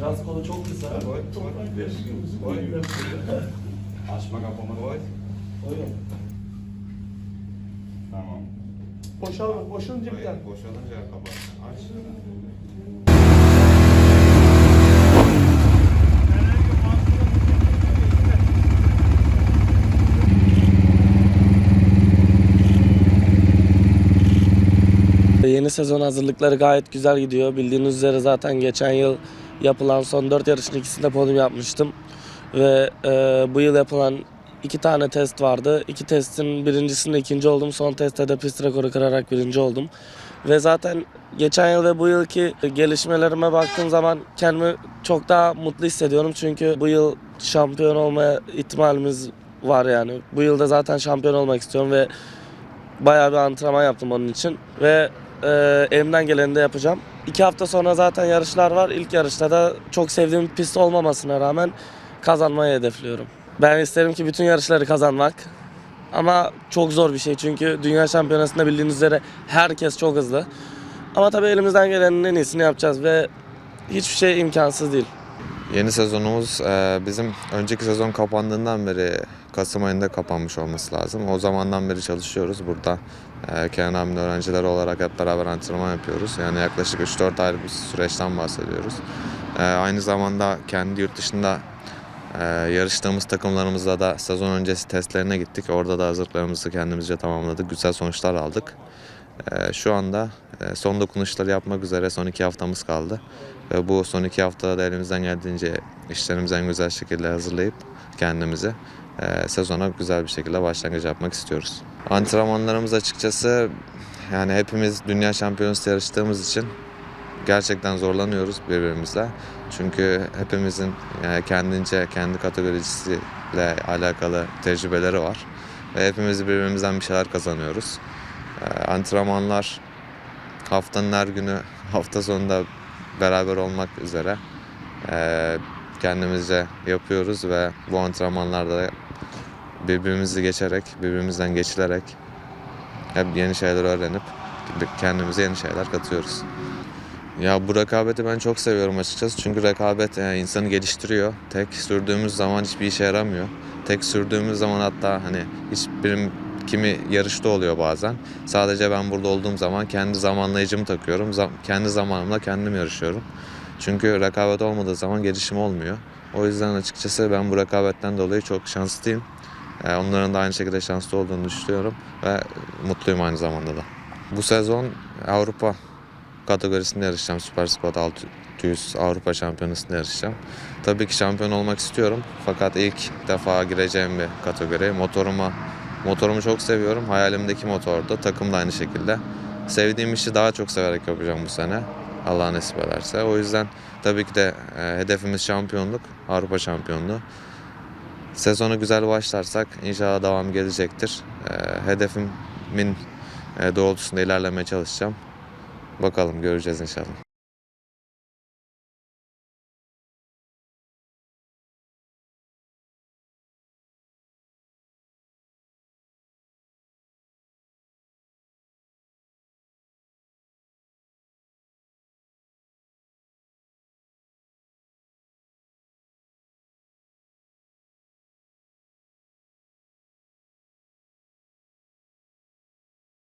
Gaz kolu çok kısa. Koy, koy. Koy. Açma kapama. Koy. Tamam. Boşal, boşalınca biter. Koy. Boşalınca kapat. Aç. Yeni sezon hazırlıkları gayet güzel gidiyor. Bildiğiniz üzere zaten geçen yıl yapılan son 4 yarışın ikisinde podium yapmıştım. Ve e, bu yıl yapılan iki tane test vardı. İki testin birincisinde ikinci oldum. Son testte de pist rekoru kırarak birinci oldum. Ve zaten geçen yıl ve bu yılki gelişmelerime baktığım zaman kendimi çok daha mutlu hissediyorum. Çünkü bu yıl şampiyon olmaya ihtimalimiz var yani. Bu yılda zaten şampiyon olmak istiyorum ve bayağı bir antrenman yaptım onun için. Ve e, elimden geleni de yapacağım. İki hafta sonra zaten yarışlar var. İlk yarışta da çok sevdiğim pist olmamasına rağmen kazanmayı hedefliyorum. Ben isterim ki bütün yarışları kazanmak. Ama çok zor bir şey çünkü dünya şampiyonasında bildiğiniz üzere herkes çok hızlı. Ama tabii elimizden gelenin en iyisini yapacağız ve hiçbir şey imkansız değil. Yeni sezonumuz e, bizim önceki sezon kapandığından beri Kasım ayında kapanmış olması lazım. O zamandan beri çalışıyoruz burada. E, Kenan abinin öğrencileri olarak hep beraber antrenman yapıyoruz. Yani yaklaşık 3-4 aylık bir süreçten bahsediyoruz. E, Aynı zamanda kendi yurt dışında e, yarıştığımız takımlarımızla da sezon öncesi testlerine gittik. Orada da hazırlıklarımızı kendimizce tamamladık. Güzel sonuçlar aldık. E, Şu anda e, son dokunuşları yapmak üzere son iki haftamız kaldı. Ve bu son iki haftada da elimizden geldiğince işlerimizi en güzel şekilde hazırlayıp kendimizi e, sezona güzel bir şekilde başlangıç yapmak istiyoruz. Antrenmanlarımız açıkçası yani hepimiz dünya şampiyonası yarıştığımız için gerçekten zorlanıyoruz birbirimizle. Çünkü hepimizin kendince kendi kategorisiyle alakalı tecrübeleri var. Ve hepimiz birbirimizden bir şeyler kazanıyoruz. E, antrenmanlar haftanın her günü hafta sonunda beraber olmak üzere eee, kendimizce yapıyoruz ve bu antrenmanlarda birbirimizi geçerek, birbirimizden geçilerek hep yeni şeyler öğrenip kendimize yeni şeyler katıyoruz. Ya bu rekabeti ben çok seviyorum açıkçası çünkü rekabet e, insanı geliştiriyor. Tek sürdüğümüz zaman hiçbir işe yaramıyor. Tek sürdüğümüz zaman hatta hani hiçbirim kimi yarışta oluyor bazen. Sadece ben burada olduğum zaman kendi zamanlayıcımı takıyorum. Zam- kendi zamanımla kendim yarışıyorum. Çünkü rekabet olmadığı zaman gelişim olmuyor. O yüzden açıkçası ben bu rekabetten dolayı çok şanslıyım. Ee, onların da aynı şekilde şanslı olduğunu düşünüyorum ve mutluyum aynı zamanda da. Bu sezon Avrupa kategorisinde yarışacağım. Süper Sport 600 Avrupa Şampiyonası'nda yarışacağım. Tabii ki şampiyon olmak istiyorum. Fakat ilk defa gireceğim bir kategori. Motoruma Motorumu çok seviyorum. Hayalimdeki motorda. Takım da aynı şekilde. Sevdiğim işi daha çok severek yapacağım bu sene. Allah nasip ederse. O yüzden tabii ki de e, hedefimiz şampiyonluk. Avrupa şampiyonluğu. Sezonu güzel başlarsak inşallah devam gelecektir. E, hedefimin e, doğrultusunda ilerlemeye çalışacağım. Bakalım göreceğiz inşallah.